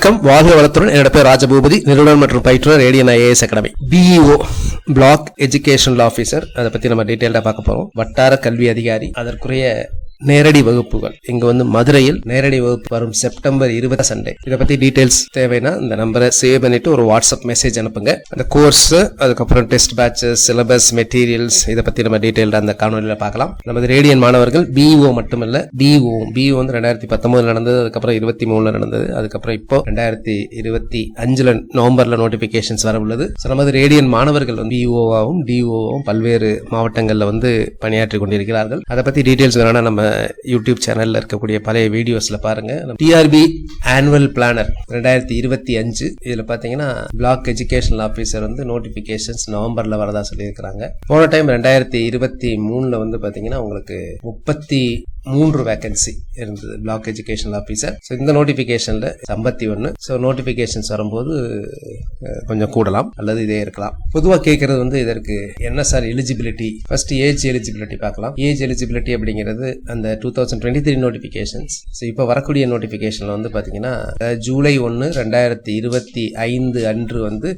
வணக்கம். வாழ்க வளத்துடன் என்னோட பேர் ராஜபூபதி. நிறுவனர் மற்றும் பயிற்றுனர் Radian IAS academy BEO block educational officer அதை பத்தி நம்ம டீட்டெயில்டாக பார்க்க போறோம். வட்டார கல்வி அதிகாரி. அதற்குரிய நேரடி வகுப்புகள். இங்க வந்து மதுரையில் நேரடி வகுப்பு வரும் செப்டம்பர் இருபது சண்டே. இதை பத்தி டீடைல்ஸ் தேவைன்னா இந்த நம்பரை சேவ் பண்ணிட்டு ஒரு வாட்ஸ்அப் மெசேஜ் அனுப்புங்க. அந்த கோர்ஸ் அதுக்கப்புறம் டெஸ்ட் பேட்சஸ் சிலபஸ் மெட்டீரியல்ஸ் இதை பத்தி நம்ம டீடைல்டா அந்த காணொலியில பார்க்கலாம். நமது ரேடியன் மாணவர்கள் பிஇஓ மட்டுமல்ல பிஓ பிஓ வந்து ரெண்டாயிரத்தி பத்தொன்பதுல நடந்தது அதுக்கப்புறம் இருபத்தி மூணுல நடந்தது அதுக்கப்புறம் இப்போ ரெண்டாயிரத்தி இருபத்தி அஞ்சுல நவம்பர்ல நோட்டிபிகேஷன்ஸ் வர உள்ளது. நமது ரேடியன் மாணவர்கள் வந்து பிஓவாகவும் டிஓவும் பல்வேறு மாவட்டங்கள்ல வந்து பணியாற்றி கொண்டிருக்கிறார்கள். அதை பத்தி டீடைல்ஸ் வேணா நம்ம யூடியூப் சேனலில் இருக்கக்கூடிய பழைய வீடியோஸில் பாருங்கள் டிஆர்பி ஆனுவல் பிளானர் ரெண்டாயிரத்தி இருபத்தி அஞ்சு. இதில் பார்த்தீங்கன்னா பிளாக் எஜுகேஷனல் ஆஃபீஸர் வந்து நோட்டிஃபிகேஷன்ஸ் நவம்பரில் வரதா சொல்லியிருக்கிறாங்க. போன டைம் ரெண்டாயிரத்தி இருபத்தி மூணில் வந்து பார்த்தீங்கன்னா உங்களுக்கு முப்பத்தி மூன்று வேகன்சி இருந்தது பிளாக் எஜுகேஷனல் ஆஃபீஸர் ஸோ இந்த நோட்டிஃபிகேஷனில் ஐம்பத்தி ஒன்று ஸோ நோட்டிஃபிகேஷன்ஸ் வரும்போது கொஞ்சம் கூடலாம் அல்லது இதே இருக்கலாம். பொதுவாக கேட்கறது வந்து இதற்கு என்ன sir eligibility first age eligibility பார்க்கலாம். ஏஜ் எலிஜிபிலிட்டி அப்படிங்கிறது அந்த two thousand twenty three notifications so இப்போ வரக்கூடிய நோட்டிஃபிகேஷனில் வந்து பார்த்தீங்கன்னா ஜூலை ஒன்று ரெண்டாயிரத்தி இருபத்தி ஐந்து அன்று வந்து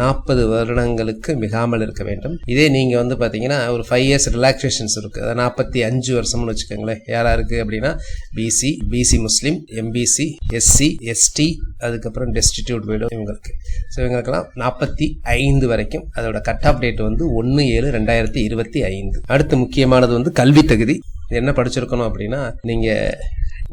நாற்பது வருடங்களுக்கு மிகாமல் இருக்க வேண்டும். இதே நீங்கள் வந்து பார்த்தீங்கன்னா ஒரு ஃபைவ் இயர்ஸ் ரிலாக்ஸேஷன்ஸ் இருக்குது அதாவது நாற்பத்தி அஞ்சு வருஷம்னு வச்சுக்கோங்களேன். யாரா இருக்கு அப்படின்னா பிசி பிசி முஸ்லீம் எம்பிசி எஸ்சி எஸ்டி அதுக்கப்புறம் டெஸ்டிடியூட் வீடு இவங்களுக்கு. ஸோ இவங்களுக்கெல்லாம் நாற்பத்தி ஐந்து வரைக்கும் அதோட கட் ஆஃப் டேட் வந்து ஒன்று ஏழு ரெண்டாயிரத்தி இருபத்தி ஐந்து. அடுத்து முக்கியமானது வந்து கல்வி தகுதி. என்ன படிச்சிருக்கணும் அப்படின்னா நீங்கள்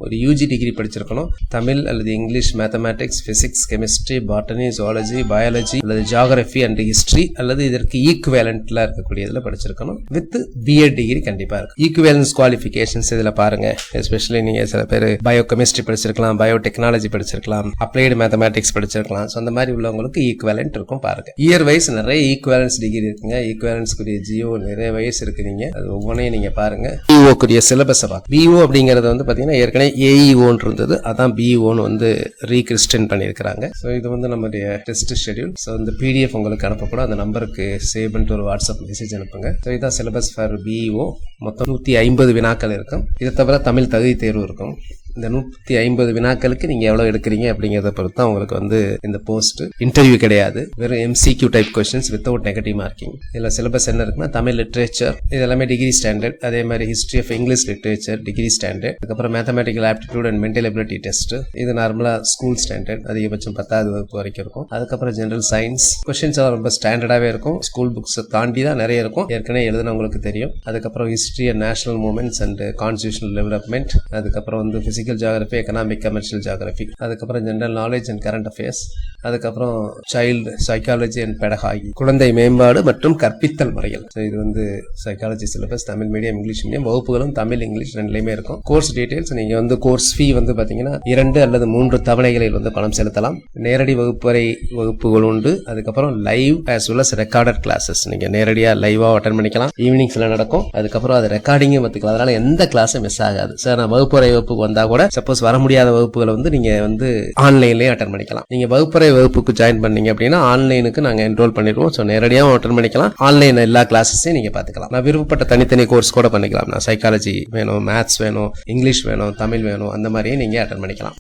ஒரு யூஜி டிகிரி படிச்சிருக்கணும். தமிழ் அல்லது English mathematics physics chemistry botany zoology biology அல்லது ஜியாகிரபி அண்ட் ஹிஸ்டரி அல்லது இதற்கு ஈக்குவேலண்ட்ல இதில் படிச்சிருக்கணும். வித் பிஎட் டிகிரி கண்டிப்பா இருக்கு. ஈக்குவேலன்ஸ் குவாலிஃபிகேஷன்ஸ் இதில் பாருங்க. எஸ்பெஷலி நீங்க சில பேர் பயோ கெமிஸ்ட்ரி படிச்சிருக்கலாம் பயோ டெக்னாலஜி படிச்சிருக்கலாம் அப்ளைடு மேத்தமேட்டிக்ஸ் படிச்சிருக்கலாம். ஸோ அந்த மாதிரி உள்ளவங்களுக்கு ஈக்குவேலண்ட் இருக்கும் பாருங்க. இயர் வைஸ் நிறைய ஈக்குவேலன்ஸ் டிகிரி இருக்குங்க. ஈக்குவேலன்ஸ்க்குரிய ஜியோ நிறைய வயசு இருக்கு நீங்க. அது ஒவ்வொன்றையும் நீங்க பாருங்க. பிஓக்குரிய சிலபஸை பார்க்க பிஓ அப்படிங்கிறது வந்து பாத்தீங்கன்னா ஏற்கனவே ஏஇஓன்னு இருந்தது. அதான் பிஓன்னு வந்து ரீகிறிஸ்டன் பண்ணியிருக்கிறாங்க. ஸோ இது வந்து நம்முடைய டெஸ்ட் ஷெட்யூல் ஸோ இந்த பிடிஎஃப் உங்களுக்கு அனுப்பக்கூட அந்த நம்பருக்கு சேவ் பண்ணிட்டு ஒரு வாட்ஸ்அப் மெசேஜ் அனுப்புங்க. ஸோ இதான் சிலபஸ் ஃபார் பிஇஓ மொத்தம் நூற்றி ஐம்பது வினாக்கள் இருக்கும். இதை தவிர தமிழ் தகுதி தேர்வு இருக்கும். இந்த நூற்றி ஐம்பது வினாக்களுக்கு நீங்கள் எவ்வளோ எடுக்கிறீங்க அப்படிங்கிறத பொறுத்து தான் உங்களுக்கு வந்து இந்த போஸ்ட் இன்டர்வியூ கிடையாது. வெறும் MCQ type questions without negative marking இதில் சிலபஸ் என்ன இருக்குன்னா தமிழ் லிட்ரேச்சர் இது எல்லாமே டிகிரி ஸ்டாண்டர்ட் அதே மாதிரி history of English literature degree standard அதுக்கப்புறம் mathematical aptitude and mental ability test இது நார்மலாக ஸ்கூல் ஸ்டாண்டர்ட் அதிகபட்சம் பத்தாவது வகுப்பு வரைக்கும் இருக்கும். அதுக்கப்புறம் ஜென்ரல் சயின்ஸ் கொஸ்டின்ஸ் எல்லாம் ரொம்ப ஸ்டாண்டர்டாகவே இருக்கும். ஸ்கூல் புக்ஸ் தாண்டி தான் நிறைய இருக்கும். ஏற்கனவே எழுதுனவங்களுக்கு தெரியும். அதுக்கப்புறம் history and national movements and constitutional development அதுக்கப்புறம் வந்து physical geography economic commercial geography அதுக்கப்புறம் general knowledge and current affairs அதுக்கப்புறம் சைல்டு சைக்காலஜி அண்ட் பெடகாகி குழந்தை மேம்பாடு மற்றும் கற்பித்தல் முறைகள். இது வந்து psychology syllabus Tamil medium English medium வகுப்புகளும் Tamil English ரெண்டுலையுமே இருக்கும். கோர்ஸ் டீடைல்ஸ் நீங்க வந்து கோர்ஸ் ஃபீ வந்து பாத்தீங்கன்னா இரண்டு அல்லது மூன்று தவணைகளில் வந்து பணம் செலுத்தலாம். நேரடி வகுப்பறை வகுப்புகள் உண்டு. அதுக்கப்புறம் live as well as recorded classes நீங்க நேரடியாக லைவா அட்டன் பண்ணிக்கலாம். ஈவினிங்ஸ்ல நடக்கும். அதுக்கப்புறம் அது ரெக்கார்டிங்கும் பார்த்துக்கலாம் அதனால எந்த கிளாஸும் மிஸ் ஆகாது. சார் நான் வகுப்பறை வகுப்புக்கு வந்தா கூட சப்போஸ் வர முடியாத வகுப்புகளை வந்து நீங்க வந்து ஆன்லைன்லயே அட்டன் பண்ணிக்கலாம். நீங்க வகுப்பறை வகுப்புக்கு ஜாயின் பண்ணீங்க அப்படின்னா ஆன்லைனுக்கு நாங்கள் என்ரோல் பண்ணிடுவோம் ஸோ நேரடியாகவும் அட்டன் பண்ணிக்கலாம். ஆன்லைன் எல்லா கிளாஸஸையும் நீங்கள் பார்த்துக்கலாம். நான் விருப்பப்பட்ட தனித்தனி கோர்ஸ் கூட பண்ணிக்கலாம். நான் சைக்காலஜி வேணும் மேத்ஸ் வேணும் இங்கிலீஷ் வேணும் தமிழ் வேணும் அந்த மாதிரியும் நீங்கள் அட்டன் பண்ணிக்கலாம்.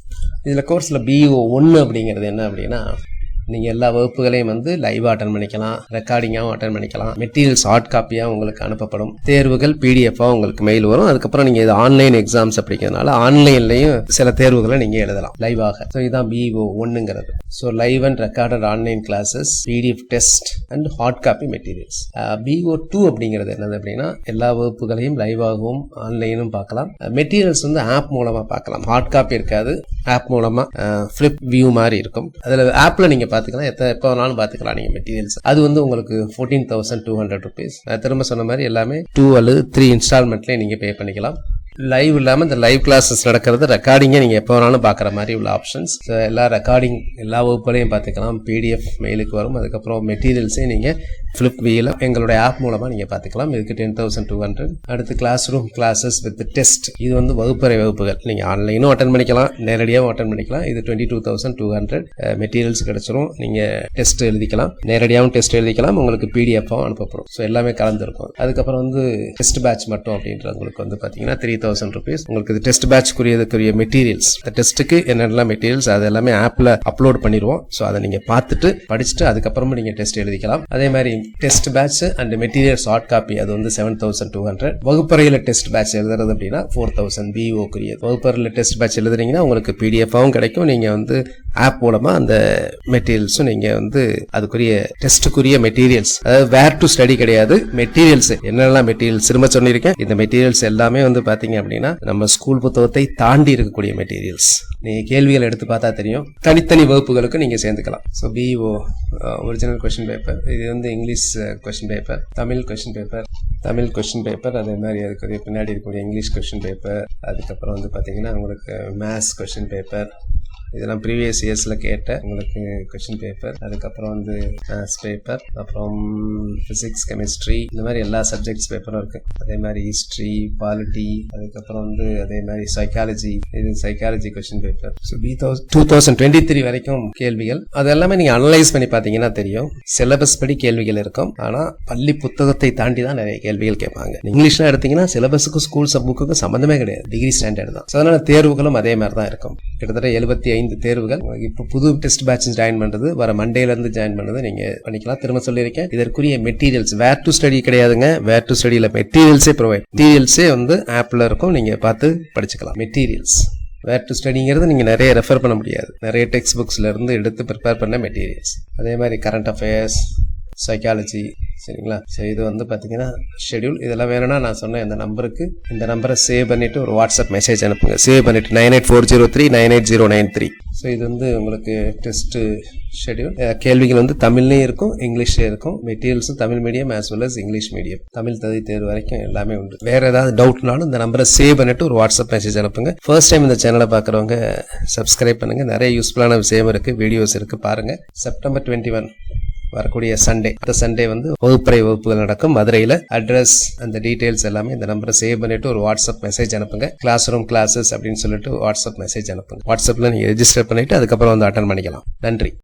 இதில் கோர்ஸில் பிஓ ஒன்று அப்படிங்கிறது என்ன அப்படின்னா நீங்கள் எல்லா வகுப்புகளையும் வந்து லைவாக அட்டன் பண்ணிக்கலாம் ரெக்கார்டிங்காகவும் அட்டன் பண்ணிக்கலாம். மெட்டீரியல்ஸ் ஹார்ட் காப்பியாக உங்களுக்கு அனுப்பப்படும். தேர்வுகள் பிடிஎஃபாக உங்களுக்கு மெயில் வரும். அதுக்கப்புறம் நீங்கள் இது ஆன்லைன் எக்ஸாம்ஸ் அப்படிங்கிறதுனால ஆன்லைன்லையும் சில தேர்வுகளை நீங்கள் எழுதலாம் லைவாக ஸோ இதுதான் PO ஒன்றுங்கிறது so live and recorded online classes PDF test and hard copy materials BEO two அப்படிங்கிறது என்னது அப்படின்னா எல்லா வகுப்புகளையும் லைவாகவும் ஆன்லைனும் பார்க்கலாம். Uh, மெட்டீரியல்ஸ் வந்து ஆப் மூலமாக பார்க்கலாம். ஹார்ட் காப்பி இருக்காது. ஆப் மூலமாக ஃப்ளிப் வியூ மாதிரி இருக்கும். அதில் ஆப்பில் நீங்கள் பார்த்துக்கலாம் எத்தனை எப்போ வேணாலும் பார்த்துக்கலாம் நீங்கள் மெட்டீரியல்ஸ் அது வந்து உங்களுக்கு fourteen thousand two hundred rupees நான் திரும்ப சொன்ன மாதிரி எல்லாமே டூ அல்லது த்ரீ இன்ஸ்டால்மெண்ட்லேயே நீங்கள் பே பண்ணிக்கலாம். லைவ் இல்லாமல் இந்த லைவ் கிளாஸஸ் நடக்கிறது ரெக்கார்டிங்கை நீங்கள் எப்போ வேணாலும் பார்க்குற மாதிரி உள்ள ஆப்ஷன்ஸ் எல்லா ரெக்கார்டிங் எல்லா வகுப்புகளையும் பார்த்துக்கலாம். பிடிஎஃப் மெயிலுக்கு வரும். அதுக்கப்புறம் மெட்டீரியல்ஸையும் நீங்கள் ஃப்ளிப் வீல எங்களுடைய ஆப் மூலமாக நீங்கள் பார்த்துக்கலாம். இதுக்கு டென் தௌசண்ட் டூ ஹண்ட்ரட் அடுத்து classroom classes with test இது வந்து வகுப்பறை வகுப்புகள். நீங்கள் ஆன்லைனும் அட்டன் பண்ணிக்கலாம். நேரடியாகவும் அட்டன் பண்ணிக்கலாம். இது twenty two thousand two hundred materials கிடைச்சிரும். நீங்கள் டெஸ்ட் எழுதிக்கலாம். நேரடியாகவும் டெஸ்ட் எழுதிக்கலாம். உங்களுக்கு பிடிஎஃபாகவும் அனுப்பப்படும். ஸோ எல்லாமே கலந்துருக்கும். அதுக்கப்புறம் வந்து டெஸ்ட் பேட்ச் மட்டும் அப்படின்றது உங்களுக்கு வந்து பார்த்தீங்கன்னா த்ரீ தௌசண்ட் ருபீஸ் உங்களுக்கு இது டெஸ்ட் பேட்ச்க்குரியதுக்குரிய மெட்டீரியல்ஸ் இந்த டெஸ்ட்டுக்கு என்னென்னலாம் மெட்டீரியல்ஸ் அது எல்லாமே ஆப்பில் அப்லோட் பண்ணிடுவோம். ஸோ அதை நீங்கள் பார்த்துட்டு படிச்சுட்டு அதுக்கப்புறமா நீங்கள் டெஸ்ட் எழுதிக்கலாம். அதே மாதிரி test batch and material short copy அது வந்து செவன் தௌசண்ட் டூ ஹண்ட்ரட் வகுப்பறையில் டெஸ்ட் பேட்ச் எழுதுறது அப்படின்னா ஃபோர் தௌசண்ட் பிஓக்குரியது வகுப்பறையில் டெஸ்ட் பேட்ச் எழுதுறீங்கன்னா உங்களுக்கு பிடிஎஃபாகவும் கிடைக்கும். நீங்கள் வந்து ஆப் மூலமாக அந்த மெட்டீரியல்ஸும் நீங்கள் வந்து அதுக்குரிய டெஸ்ட்டுக்குரிய மெட்டீரியல்ஸ் அதாவது வேர் டு ஸ்டடி கிடையாது மெட்டீரியல்ஸ் என்னெல்லாம் மெட்டீரியல்ஸ் திரும்ப சொல்லியிருக்கேன். இந்த மெட்டீரியல்ஸ் எல்லாமே வந்து பார்த்தீங்க அப்படின்னா நம்ம ஸ்கூல் புத்தகத்தை தாண்டி இருக்கக்கூடிய மெட்டீரியல்ஸ் நீங்கள் கேள்விகள் எடுத்து பார்த்தா தெரியும். தனித்தனி வகுப்புகளுக்கு நீங்கள் சேர்ந்துக்கலாம். So BEO original question paper இது வந்து English question paper Tamil question paper Tamil question paper அதே மாதிரி அதுக்கு பின்னாடி இருக்கக்கூடிய இங்கிலீஷ் கொஷின் பேப்பர் அதுக்கப்புறம் வந்து பார்த்தீங்கன்னா உங்களுக்கு மேத்ஸ் கொஷின் பேப்பர் இதெல்லாம் ப்ரீவியஸ் இயர்ஸில் கேட்ட உங்களுக்கு கொஷின் பேப்பர் அதுக்கப்புறம் வந்து மேத்ஸ் பேப்பர் அப்புறம் ஃபிசிக்ஸ் கெமிஸ்ட்ரி இந்த மாதிரி எல்லா சப்ஜெக்ட்ஸ் பேப்பரும் இருக்குது அதே மாதிரி ஹிஸ்ட்ரி பாலிட்டி அதுக்கப்புறம் வந்து அதே மாதிரி சைக்காலஜி இது psychology question paper so B thousand two thousand twenty three வரைக்கும் கேள்விகள். அது எல்லாமே நீங்கள் அனலைஸ் பண்ணி பார்த்தீங்கன்னா தெரியும். சிலபஸ் படி கேள்விகள் இருக்கும். ஆனால் பள்ளி புத்தகத்தை தாண்டி தான் நிறைய கேள்விகள் கேட்பாங்க. இங்கிலீஷ்லாம் எடுத்தீங்கன்னா சிலபஸுக்கும் ஸ்கூல் புக்குக்கும் சம்மந்தமே கிடையாது. டிகிரி ஸ்டாண்டர்ட் தான். ஸோ அதனால் தேர்வுகளும் அதே மாதிரி தான் இருக்கும். கிட்டத்தட்ட எழுபத்தி ஐந்து தேர்வுகள். இப்போ புது டெஸ்ட் பேட்ச் ஜாயின் பண்றது வர மண்டேல இருந்து ஜாயின் பண்ணது நீங்க பண்ணிக்கலாம். திரும்ப சொல்லியிருக்கேன். இதற்குரிய மெட்டீரியல்ஸ் வேர் டு ஸ்டடி கிடையாதுங்க. வேர் டு ஸ்டடியில் மெட்டீரியல்ஸே ப்ரொவைட் மெட்டீரியல்ஸே வந்து ஆப்ல இருக்கும். நீங்க பார்த்து படிச்சுக்கலாம். மெட்டீரியல்ஸ் வேர் டு ஸ்டடிங்கிறது நீங்கள் நிறைய ரெஃபர் பண்ண முடியாது. நிறைய டெக்ஸ்ட் புக்ஸ்ல இருந்து எடுத்து ப்ரிப்பேர் பண்ண மெட்டீரியல்ஸ் அதே மாதிரி கரண்ட் அஃபேர்ஸ் சைக்காலஜி சரிங்களா? ஸோ இது வந்து பார்த்தீங்கன்னா ஷெடியூல் இதெல்லாம் வேணும்னா நான் சொன்ன இந்த நம்பருக்கு இந்த நம்பரை சேவ் பண்ணிவிட்டு ஒரு வாட்ஸ்அப் மெசேஜ் அனுப்புங்க. சேவ் பண்ணிவிட்டு nine eight four zero three nine eight zero nine three so இது வந்து உங்களுக்கு டெஸ்ட்டு ஷெடியூல் கேள்விகள் வந்து தமிழ்லேயும் இருக்கும் இங்கிலீஷ்லேயும் இருக்கும். மெட்டீரியல்ஸும் Tamil medium as well as English medium Tamil தகுதி தேர்வு வரைக்கும் எல்லாமே உண்டு. வேறு ஏதாவது டவுட்னாலும் இந்த நம்பரை சேவ் பண்ணிட்டு ஒரு வாட்ஸ்அப் மெசேஜ் அனுப்புங்க. ஃபர்ஸ்ட் டைம் இந்த சேனலை பார்க்குறவங்க சப்ஸ்கிரைப் பண்ணுங்கள் நிறைய யூஸ்ஃபுல்லான விஷயம் இருக்குது வீடியோஸ் இருக்குது பாருங்கள் செப்டம்பர் டுவெண்ட்டி ஒன் வரக்கூடிய சண்டே அந்த சண்டே வந்து வகுப்பறை வகுப்புகள் நடக்கும். மதுரையில் அட்ரஸ் அந்த டீடைல்ஸ் எல்லாமே இந்த நம்பரை சேவ் பண்ணிட்டு ஒரு வாட்ஸ்அப் மெசேஜ் அனுப்புங்க. கிளாஸ் ரூம் கிளாஸஸ் அப்படின்னு சொல்லிட்டு வாட்ஸ்அப் மெசேஜ் அனுப்புங்க. வாட்ஸ்அப்பில் நீங்கள் ரெஜிஸ்டர் பண்ணிட்டு அதுக்கப்புறம் வந்து அட்டன் பண்ணிக்கலாம். நன்றி.